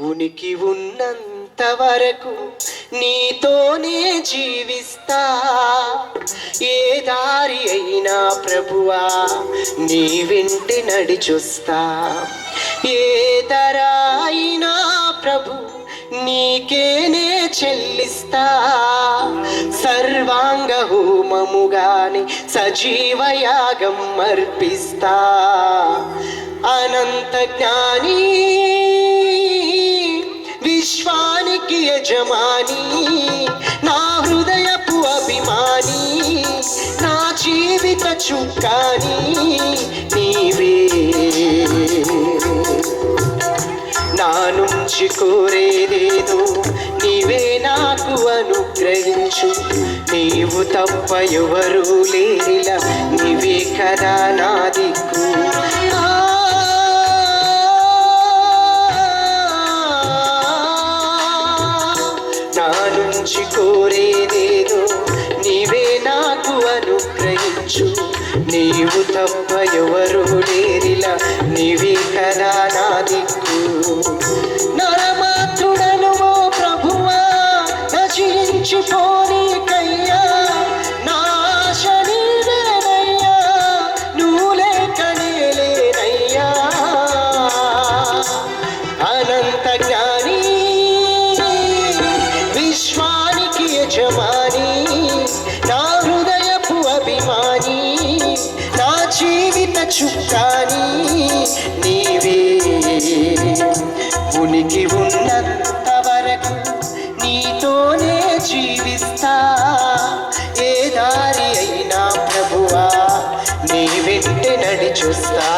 ఉనికి ఉన్నంత వరకు నీతోనే జీవిస్తా. ఏ దారి అయినా ప్రభువా నీ వెంటి నడిచొస్తా. ఏ ధర అయినా ప్రభు నీకేనే చెల్లిస్తా. సర్వాంగ హోమముగాని సజీవయాగం అర్పిస్తా. అనంత జ్ఞాని యజమాని నా హృదయపు అభిమాని నా జీవిత చుక్కాని నీవే. నా నుంచి కోరేదేదో నీవే నాకు అనుగ్రహించు. నీవు తప్ప ఎవరు లేరిలా నీవే కదా నా నీవు తప్ప ఎవరు లేరిలా నీవి కదా నా దిక్కు. నరమాత్రుడను ఓ ప్రభువా నశించిపోని కయ్యా. నా నీవేనయ్యా నువ్వు లేక నేలేనయ్యా అనంత జ్ఞాని విశ్వానికి యజమాని జీవిత కానీ నీవే. ఉనికి ఉన్నంత వరకు నీతోనే జీవిస్తా. ఏ దారి అయినా ప్రభువా నీ వెంట నడిచొస్తా.